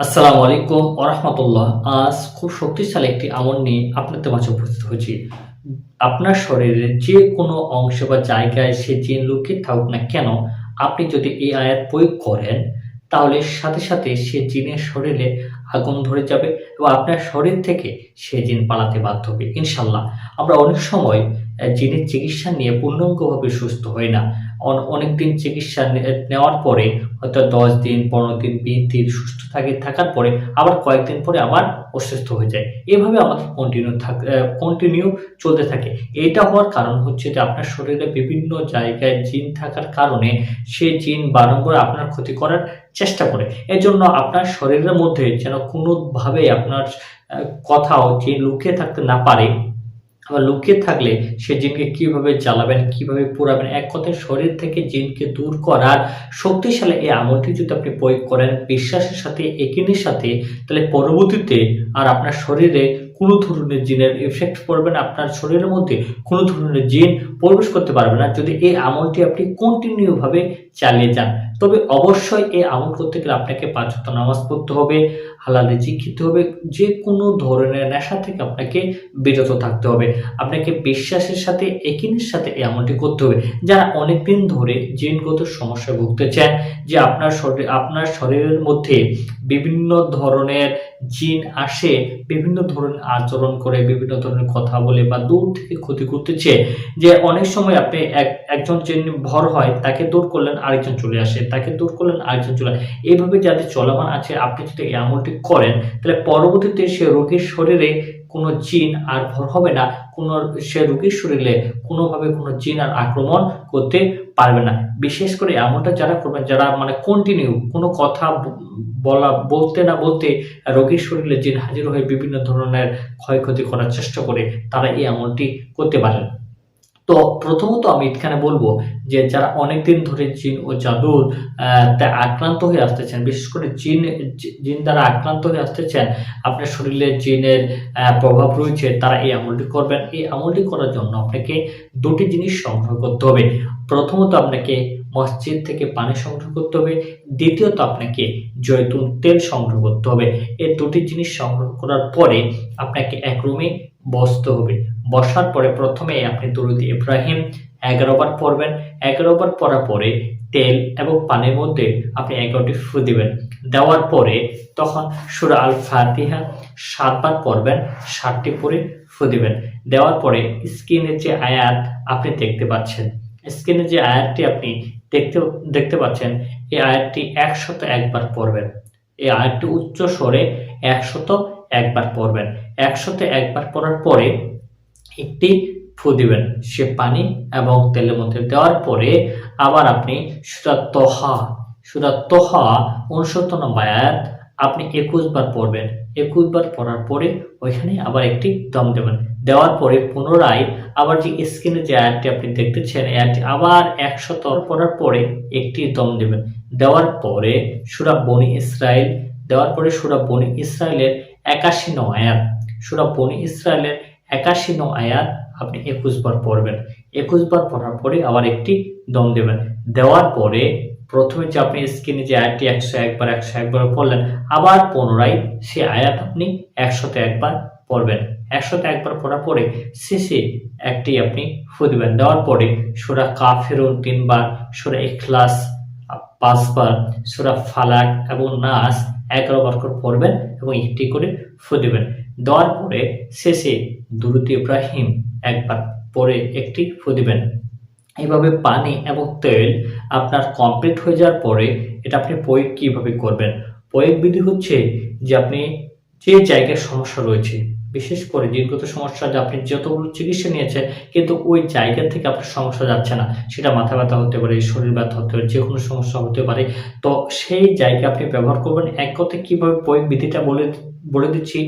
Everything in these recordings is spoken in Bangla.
আসসালামু আলাইকুম ওরহমতুল্লাহ আজ খুব শক্তিশালী একটি আমল নিয়ে আপনাদের মাঝে উপস্থিত হয়েছি। আপনার শরীরের যে কোনো অংশ বা জায়গায় সে জিন লুকিয়ে থাকুক না কেন, আপনি যদি এই আয়াত প্রয়োগ করেন, তাহলে সাথে সাথে সে জিনের শরীরে আগুন ধরে যাবে এবং আপনার শরীর থেকে সে জিন পালাতে বাধ্য হবে। ইনশাল্লাহ আমরা অনেক সময় জিনের চিকিৎসা নিয়ে পূর্ণাঙ্গভাবে সুস্থ হয় না, অন- অনেকদিন চিকিৎসা নেওয়ার পরে হয়তো দশ দিন, পনেরো দিন, বিশ দিন সুস্থ থাকে, থাকার পরে আবার কয়েকদিন পরে আবার অসুস্থ হয়ে যায়। এভাবে আমাদের কন্টিনিউ থাক কন্টিনিউ চলতে থাকে। এটা হওয়ার কারণ হচ্ছে যে আপনার শরীরে বিভিন্ন জায়গায় জিন থাকার কারণে সে জিন বারংবার আপনার ক্ষতি করার চেষ্টা করে। এজন্য আপনার শরীরের মধ্যে যেন কোনোভাবেই আপনার কথাও জিন লুকিয়ে থাকতে না পারে আবার লুকিয়ে থাকলে সে জিনকে কীভাবে জ্বালাবেন, কীভাবে পোড়াবেন, এক কথায় শরীর থেকে জিনকে দূর করার শক্তিশালী এই আমলটি যদি আপনি প্রয়োগ করেন, বিশ্বাসের সাথে, একিনের সাথে, তাহলে পরবর্তীতে আর আপনার শরীরে কোনো ধরনের জিনের এফেক্ট পড়বে না, আপনার শরীরের মধ্যে কোনো ধরনের জিন প্রবেশ করতে পারবে না। যদি এই আমলটি আপনি কন্টিনিউভাবে চালিয়ে যান, তবে অবশ্যই এই আমল করতে গেলে আপনাকে পাঁচ নামাজ পড়তে হবে, হালালে রিজিক খেতে হবে যে কোনো ধরনের নেশা থেকে আপনাকে বিরত থাকতে হবে। আপনাকে বিশ্বাসের সাথে একিনের সাথে এই আমলটি করতে হবে। যারা অনেকদিন ধরে জিনগত সমস্যায় ভুগতেছেন যে আপনার শরীর, আপনার শরীরের মধ্যে বিভিন্ন ধরনের জিন আসে বিভিন্ন ধরনের আচরণ করে, বিভিন্ন ধরনের কথা বলে বা দূর থেকে ক্ষতি করতেছে যে অনেক সময় আপনি এক, একজন জিন ভর হয়, তাকে দূর করলেন আরেকজন চলে আসে, তাকে দূর করলেন আরেকজন চলে আসে। এইভাবে যাদের চলমান আছে, আপনি যদি এই আমলটি করেন, তাহলে পরবর্তীতে সে রোগীর শরীরে কোনো জিন আর ভর হবে না, কোনো, সে রোগীর শরীরে কোনোভাবে কোনো জিন আর আক্রমণ করতে পারবে না। বিশেষ করে এমনটা যারা করবেন, যারা মানে কন্টিনিউ কোনো কথা বলা, বলতে না বলতে রোগীর শরীরে জিন হাজির হয়ে বিভিন্ন ধরনের ক্ষয়ক্ষতি করার চেষ্টা করে, তারা এই আমলটি করতে পারেন। তো প্রথমত আমি এখানে বলব যে, যারা অনেকদিন ধরে জিন ও জাদুর আক্রান্ত হয়ে আসতেছেন, বিশেষ করে জিন জিন দ্বারা আক্রান্ত হয়ে আসতেছেন, আপনার শরীরে জিনের প্রভাব রয়েছে, তারা এই আমলটি করবেন। এই আমলটি করার জন্য আপনাকে দুটি জিনিস সংগ্রহ করতে হবে। প্রথমত আপনাকে মসজিদ থেকে পানি সংগ্রহ করতে হবে। দ্বিতীয়ত আপনাকে জৈতুন তেল সংগ্রহ করতে হবে। এই দুটি জিনিস সংগ্রহ করার পরে আপনাকে এক রুমে বসতে হবে। বসার পরে প্রথমে আপনি দরুদ ইব্রাহিম এগারো বার পড়বেন। এগারো বার পড়ার পরে তেল এবং পানির মধ্যে আপনি এগারোটি ফু দিবেন। দেওয়ার পরে তখন সুরা আল ফাতিহা সাতবার পড়বেন ষাটটি পরে ফু দিবেন। দেওয়ার পরে স্ক্রিনে যে আয়াত আপনি দেখতে পাচ্ছেন, স্ক্রিনে যে আয়াতটি আপনি দেখতে দেখতে পাচ্ছেন, এই আয়াতটি একশত একবার পড়বেন। এই আয়াতটি উচ্চ স্বরে একশত একবার পড়বেন। একশত একবার পড়ার পরে একটি ফু দিবেন, সে পানি এবং তেলের মধ্যে দেওয়ার পরে আবার আপনি সুরা তোহা সুরা তোহা, উনসত্তর নম্বর আয়াত, আপনি একুশ বার পড়বেন। একুশ বার পড়ার পরে ওইখানে আবার একটি দম দেবেন। দেওয়ার পরে পুনরায় আবার যে স্ক্রিনে যে আয়াতটি আপনি দেখতেছেন, আয়াতটি আবার একশত পড়ার পরে একটি দম দেবেন। দেওয়ার পরে সুরা বনি ইসরায়েল দেওয়ার পরে সুরা বনি ইসরায়েলের একাশি নং আয়াত। সুরা বনি ইসরায়েলের একাশি ন আয়াত আপনি একুশ বার পড়বেন। একুশ বার পড়ার পরে আবার একটি দম দেবেন। দেওয়ার পরে প্রথমে যে আপনি স্ক্রিনে যে আয়াতটি একশো একবার একশো একবার পড়লেন আবার পুনরায় সে আয়াত আপনি একশোতে একবার পড়বেন। একশোতে একবার পড়ার পরে শেষে একটি আপনি ফু দিবেন। দেওয়ার পরে সুরা কাফেরুন তিনবার সুরা ইখলাস আহ, পাঁচবার সুরা ফালাক এবং নাস এগারো বার করে পড়বেন এবং একটি করে ফু দিবেন। দেওয়ার পরে শেষে দুরুদ ইব্রাহিম একবার পরে একটি ফু দিবেন। এইভাবে পানি এবং তেল আপনার কমপ্লিট হয়ে যাওয়ার পরে এটা আপনি প্রয়োগ কীভাবে করবেন? প্রয়োগ বিধি হচ্ছে যে আপনি যে জায়গায় সমস্যা রয়েছে, বিশেষ করে জিনগত সমস্যা, যে আপনি যতগুলো চিকিৎসা নিয়েছেন, কিন্তু ওই জায়গা থেকে আপনার সমস্যা যাচ্ছে না। সেটা মাথা ব্যথা হতে পারে, শরীর ব্যথা হতে পারে, যে কোনো সমস্যা হতে পারে। তো সেই জায়গা আপনি ব্যবহার করবেন। এক কথায় কীভাবে প্রয়োগ বিধিটা বলে বলে দিচ্ছি,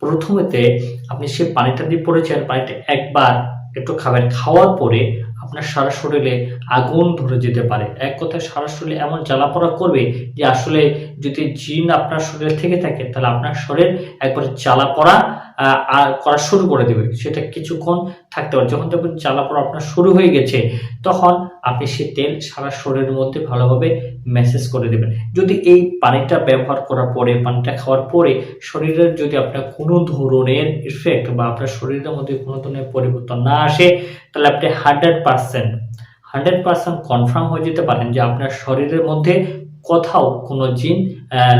প্রথমেতে আপনি সে পানিটা দিয়ে পড়েছেন, পানিটা একবার একটু খাবেন। খাওয়ার পরে আপনার সারা শরীরে আগুন ধরে যেতে পারে। এক কথায় সারা শরীরে এমন জ্বালাপোড়া করবে যে আসলে যদি জিন আপনার শরীরে থেকে থাকে, তাহলে আপনার শরীর একবার জ্বালাপোড়া আর করা শুরু করে দেবে। সেটা কিছুক্ষণ থাকতে পারে। যখন দেখবেন জ্বালাপোড়া আপনার শুরু হয়ে গেছে, তখন আপনি সে তেল সারা শরীরের মধ্যে ভালোভাবে ম্যাসেজ করে দেবেন। যদি এই পানিটা ব্যবহার করার পরে, পানিটা খাওয়ার পরে শরীরের যদি আপনার কোনো ধরনের ইফেক্ট বা আপনার শরীরের মধ্যে কোনো ধরনের পরিবর্তন না আসে, তাহলে আপনি hundred percent hundred percent confirm হয়ে যেতে পারেন যে আপনার শরীরের মধ্যে কোথাও কোনো জিন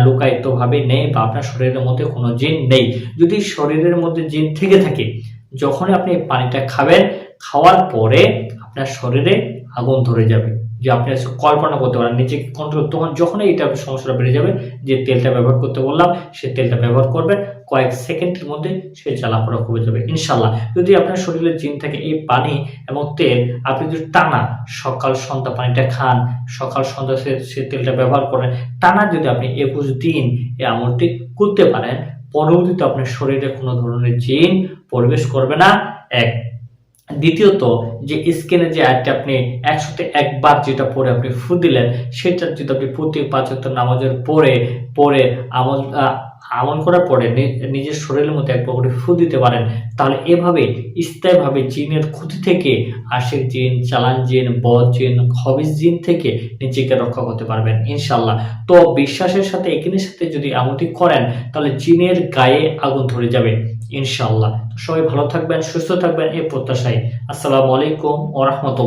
লুকায়িতভাবে নেই বা আপনার শরীরের মধ্যে কোনো জিন নেই। যদি শরীরের মধ্যে জিন থেকে থাকে, যখনই আপনি পানিটা খাবেন, খাওয়ার পরে আপনার শরীরে আগুন ধরে যাবে। যে আপনি কল্পনা করতে পারেন, নিজেকে কন্ট্রোল তখন যখনই এটা সমস্যাটা বেড়ে যাবে, যে তেলটা ব্যবহার করতে বললাম, সে তেলটা ব্যবহার করবেন কয়েক সেকেন্ডের মধ্যে সে জ্বালাপোড়া কমে যাবে ইনশাল্লাহ যদি আপনার শরীরে জিন থাকে, এই পানি এবং তেল, আপনি যদি টানা সকাল সন্ধ্যা পানিটা খান, সকাল সন্ধ্যা সে সে তেলটা ব্যবহার করেন, টানা যদি আপনি একুশ দিন এই আমলটি করতে পারেন পরবর্তীতে আপনার শরীরে কোনো ধরনের জিন প্রবেশ করবে না, এক। দ্বিতীয়ত, যে স্কিনে যে অ্যাডটা আপনি একসাথে একবার যেটা পরে আপনি ফু দিলেন, সেটা যদি আপনি প্রতি পাঁচ নামাজের পরে পরে আমল আমল করার পরে নিজের শরীরের মধ্যে এক করে ফু দিতে পারেন, তাহলে এভাবে, স্থায়ীভাবে জিনের ক্ষতি থেকে আশেক জিন, চালান জিন, বদ জিন হবিস জিন থেকে নিজেকে রক্ষা করতে পারবেন ইনশাল্লাহ তো বিশ্বাসের সাথে, একিনের সাথে যদি আমলটি করেন, তাহলে জিনের গায়ে আগুন ধরে যাবে ইনশাল্লাহ সবাই ভালো থাকবেন, সুস্থ থাকবেন এই প্রত্যাশায়। আসসালামু আলাইকুম ও রহমতুল্লাহ।